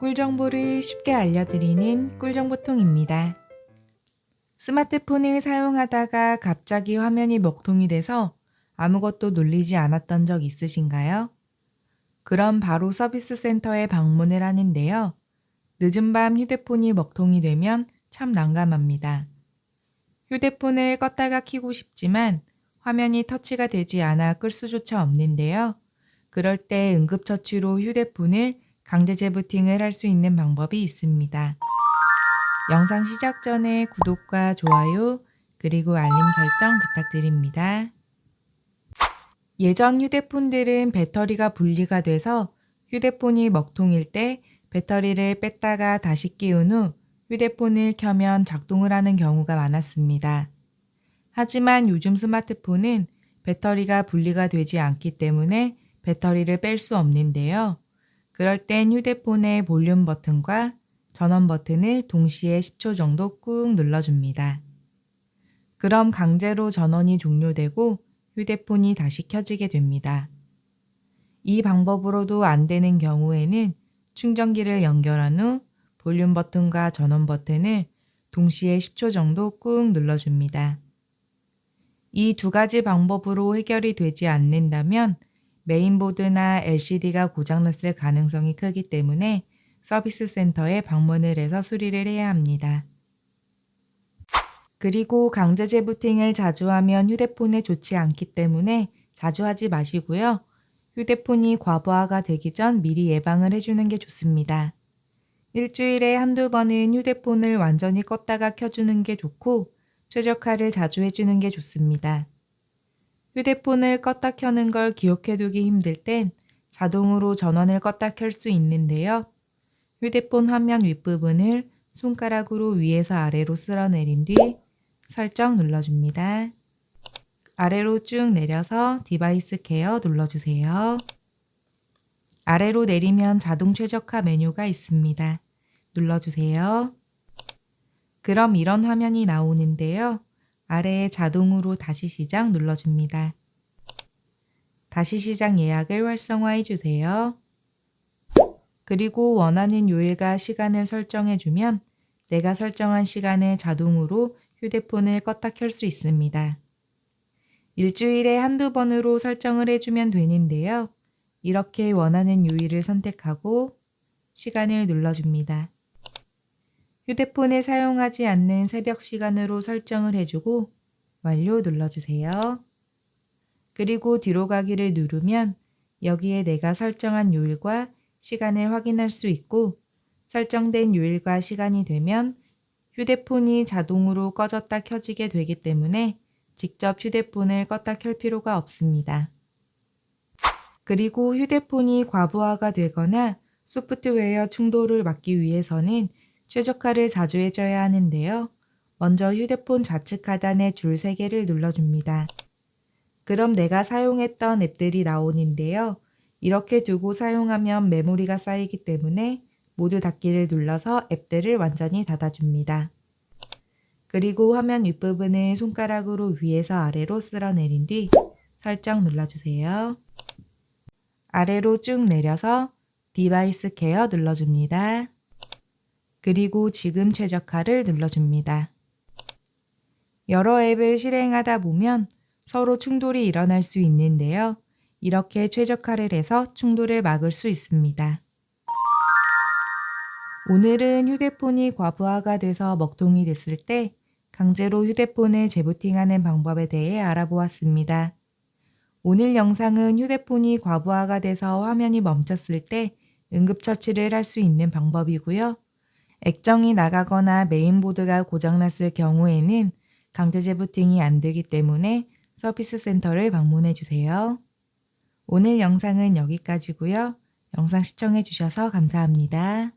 꿀 정보를 쉽게 알려드리는 꿀정보통입니다. 스마트폰을 사용하다가 갑자기 화면이 먹통이 돼서 아무것도 눌리지 않았던 적 있으신가요? 그럼 바로 서비스 센터에 방문을 하는데요. 늦은 밤 휴대폰이 먹통이 되면 참 난감합니다. 휴대폰을 껐다가 켜고 싶지만 화면이 터치가 되지 않아 끌 수조차 없는데요. 그럴 때 응급처치로 휴대폰을 강제 재부팅을 할 수 있는 방법이 있습니다. 영상 시작 전에 구독과 좋아요 그리고 알림 설정 부탁드립니다. 예전 휴대폰들은 배터리가 분리가 돼서 휴대폰이 먹통일 때 배터리를 뺐다가 다시 끼운 후 휴대폰을 켜면 작동을 하는 경우가 많았습니다. 하지만 요즘 스마트폰은 배터리가 분리가 되지 않기 때문에 배터리를 뺄 수 없는데요. 그럴 땐 휴대폰의 볼륨 버튼과 전원 버튼을 동시에 10초 정도 꾹 눌러줍니다. 그럼 강제로 전원이 종료되고 휴대폰이 다시 켜지게 됩니다. 이 방법으로도 안 되는 경우에는 충전기를 연결한 후 볼륨 버튼과 전원 버튼을 동시에 10초 정도 꾹 눌러줍니다. 이 두 가지 방법으로 해결이 되지 않는다면 메인보드나 LCD가 고장났을 가능성이 크기 때문에 서비스 센터에 방문을 해서 수리를 해야 합니다. 그리고 강제 재 부팅을 자주 하면 휴대폰에 좋지 않기 때문에 자주 하지 마시고요. 휴대폰이 과부하가 되기 전 미리 예방을 해주는 게 좋습니다. 일주일에 한두 번은 휴대폰을 완전히 껐다가 켜주는 게 좋고 최적화를 자주 해주는 게 좋습니다. 휴대폰을 껐다 켜는 걸 기억해두기 힘들 땐 자동으로 전원을 껐다 켤 수 있는데요. 휴대폰 화면 윗부분을 손가락으로 위에서 아래로 쓸어내린 뒤 설정 눌러줍니다. 아래로 쭉 내려서 디바이스 케어 눌러주세요. 아래로 내리면 자동 최적화 메뉴가 있습니다. 눌러주세요. 그럼 이런 화면이 나오는데요. 아래에 자동으로 다시 시작 눌러줍니다. 다시 시작 예약을 활성화해 주세요. 그리고 원하는 요일과 시간을 설정해 주면 내가 설정한 시간에 자동으로 휴대폰을 껐다 켤 수 있습니다. 일주일에 한두 번으로 설정을 해주면 되는데요. 이렇게 원하는 요일을 선택하고 시간을 눌러줍니다. 휴대폰을 사용하지 않는 새벽 시간으로 설정을 해주고 완료 눌러주세요. 그리고 뒤로 가기를 누르면 여기에 내가 설정한 요일과 시간을 확인할 수 있고 설정된 요일과 시간이 되면 휴대폰이 자동으로 꺼졌다 켜지게 되기 때문에 직접 휴대폰을 껐다 켤 필요가 없습니다. 그리고 휴대폰이 과부하가 되거나 소프트웨어 충돌을 막기 위해서는 최적화를 자주 해줘야 하는데요. 먼저 휴대폰 좌측 하단에 줄 3개를 눌러줍니다. 그럼 내가 사용했던 앱들이 나오는데요. 이렇게 두고 사용하면 메모리가 쌓이기 때문에 모두 닫기를 눌러서 앱들을 완전히 닫아줍니다. 그리고 화면 윗부분을 손가락으로 위에서 아래로 쓸어내린 뒤 설정 눌러주세요. 아래로 쭉 내려서 디바이스 케어 눌러줍니다. 그리고 지금 최적화를 눌러줍니다. 여러 앱을 실행하다 보면 서로 충돌이 일어날 수 있는데요. 이렇게 최적화를 해서 충돌을 막을 수 있습니다. 오늘은 휴대폰이 과부하가 돼서 먹통이 됐을 때 강제로 휴대폰을 재부팅하는 방법에 대해 알아보았습니다. 오늘 영상은 휴대폰이 과부하가 돼서 화면이 멈췄을 때 응급처치를 할 수 있는 방법이고요. 액정이 나가거나 메인보드가 고장났을 경우에는 강제 재부팅이 안 되기 때문에 서비스 센터를 방문해 주세요. 오늘 영상은 여기까지고요. 영상 시청해 주셔서 감사합니다.